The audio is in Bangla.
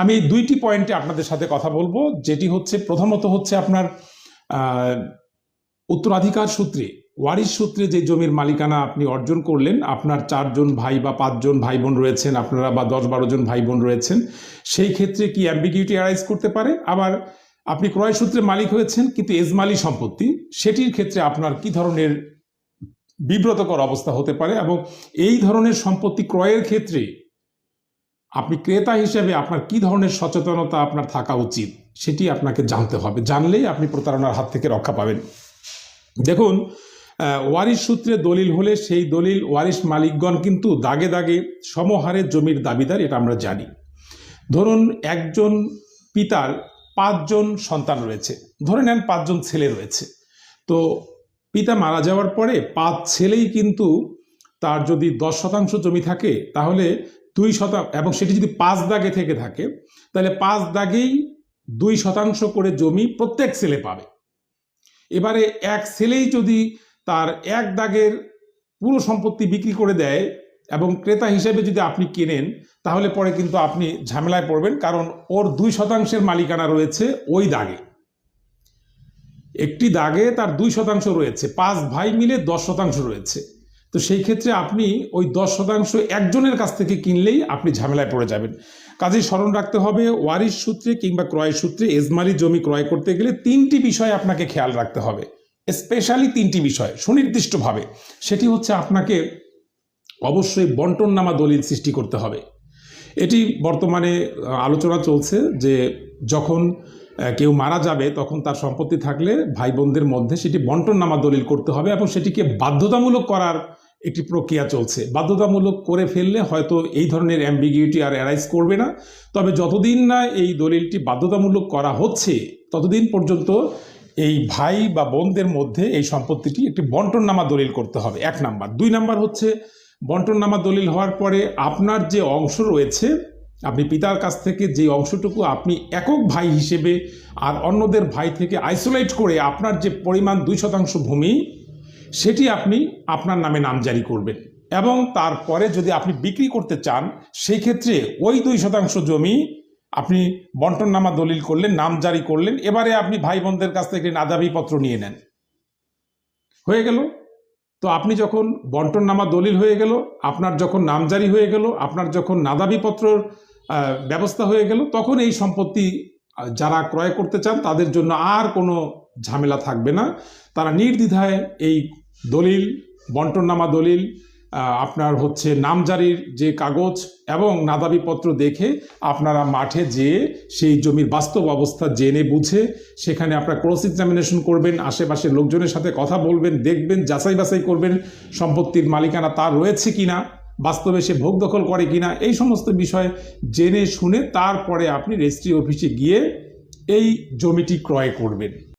আমি দুইটি পয়েন্টে আপনাদের সাথে কথা বলব। যেটি হচ্ছে, প্রথমত হচ্ছে আপনার উত্তরাধিকার সূত্রে, ওয়ারিশ সূত্রে যে জমির মালিকানা আপনি অর্জন করলেন, আপনার চারজন ভাই বা পাঁচজন ভাই বোন রয়েছেন, আপনারা বা দশ বারো জন ভাই বোন রয়েছেন, সেই ক্ষেত্রে কি অ্যাম্বিগিউটি অ্যারাইজ করতে পারে? আবার আপনি ক্রয় সূত্রে মালিক হয়েছেন, কিন্তু এজমালি সম্পত্তি, সেটির ক্ষেত্রে আপনার কি ধরনের বিব্রতকর অবস্থা হতে পারে? এবং এই ধরনের সম্পত্তি ক্রয়ের ক্ষেত্রে আপনি ক্রেতা হিসেবে আপনার কি ধরনের সচেতনতা আপনার থাকা উচিত, সেটি আপনাকে জানতে হবে। জানলেই আপনি প্রতারণার হাত থেকে রক্ষা পাবেন। দেখুন ওয়ারিশ সূত্রে দলিল হলে সেই দলিল ওয়ারিশ মালিকগণ কিন্তু দাগে দাগে সমহারে জমির দাবিদার, এটা আমরা জানি। ধরুন, একজন পিতার পাঁচজন সন্তান রয়েছে। ধরে নেন, পাঁচজন ছেলে রয়েছে। তো পিতা মারা যাওয়ার পরে পাঁচ ছেলেই কিন্তু তার যদি দশ শতাংশ জমি থাকে, তাহলে দুই শতাংশ, এবং সেটি যদি পাঁচ দাগে থেকে থাকে, তাহলে পাঁচ দাগেই দুই শতাংশ করে জমি প্রত্যেক ছেলে পাবে। এবারে এক ছেলেই যদি তার এক দাগের পুরো সম্পত্তি বিক্রি করে দেয়, এবং ক্রেতা হিসেবে যদি আপনি কেনেন, তাহলে পরে কিন্তু আপনি ঝামেলায় পড়বেন, কারণ ওর দুই শতাংশের মালিকানা রয়েছে ওই দাগে। একটি দাগে তার দুই শতাংশ রয়েছে, পাঁচ ভাই মিলে দশ শতাংশ রয়েছে। তো সেই ক্ষেত্রে আপনি ওই দশ শতাংশ একজনের কাছ থেকে কিনলেই আপনি ঝামেলায় পড়ে যাবেন। কাজেই স্মরণ রাখতে হবে, ওয়ারিশ সূত্রে কিংবা ক্রয় সূত্রে এজমারি জমি ক্রয় করতে গেলে তিনটি বিষয় আপনাকে খেয়াল রাখতে হবে। স্পেশালি তিনটি বিষয়, সুনির্দিষ্টভাবে। সেটি হচ্ছে আপনাকে অবশ্যই বন্টননামা দলিল সৃষ্টি করতে হবে। এটি বর্তমানে আলোচনা চলছে যে যখন কেউ মারা যাবে তখন তার সম্পত্তি থাকলে ভাই বোনদের মধ্যে সেটি বন্টননামা দলিল করতে হবে এবং সেটিকে বাধ্যতামূলক করার একটি প্রক্রিয়া চলছে। বাধ্যতামূলক করে ফেললে হয়তো এই ধরনের অ্যাম্বিগিউটি আর অ্যারাইজ করবে না। তবে যতদিন না এই দলিলটি বাধ্যতামূলক করা হচ্ছে, ততদিন পর্যন্ত এই ভাই বা বোনদের মধ্যে এই সম্পত্তিটি একটি বন্টননামা দলিল করতে হবে। এক নাম্বার। দুই নাম্বার হচ্ছে, বন্টননামা দলিল হওয়ার পরে আপনার যে অংশ রয়েছে, আপনি পিতার কাছ থেকে যে অংশটুকু আপনি একক ভাই হিসেবে আর অন্যদের ভাই থেকে আইসোলেট করে আপনার যে পরিমাণ দুই শতাংশ ভূমি সেটি আপনি আপনার নামে নামজারি করবেন। এবং তারপরে যদি আপনি বিক্রি করতে চান সেই ক্ষেত্রে ওই দুই শতাংশ জমি আপনি বন্টননামা দলিল করলেন, নাম জারি করলেন, এবারে আপনি ভাই বোনদের কাছ থেকে নাদাবিপত্র নিয়ে নেন। হয়ে গেল? তো আপনি যখন বন্টননামা দলিল হয়ে গেল, আপনার যখন নাম জারি হয়ে গেল, আপনার যখন নাদাবিপত্রর ব্যবস্থা হয়ে গেল, তখন এই সম্পত্তি যারা ক্রয় করতে চান, তাদের জন্য আর কোনো ঝামেলা থাকবে না। তারা নির্দ্বিধায় এই দলিল, বন্টননামা দলিল আপনার হচ্ছে নামজারির যে কাগজ এবং নাদাবিপত্র দেখে আপনারা মাঠে যেয়ে সেই জমির বাস্তব অবস্থা জেনে বুঝে সেখানে আপনার ক্রস এক্সামিনেশন করবেন, আশেপাশের লোকজনের সাথে কথা বলবেন, দেখবেন, যাচাই বাছাই করবেন সম্পত্তির মালিকানা তার রয়েছে কিনা, বাস্তবে সে ভোগ দখল করে কিনা, এই সমস্ত বিষয় জেনে শুনে তারপরে আপনি রেজিস্ট্রি অফিসে গিয়ে এই জমিটি ক্রয় করবেন।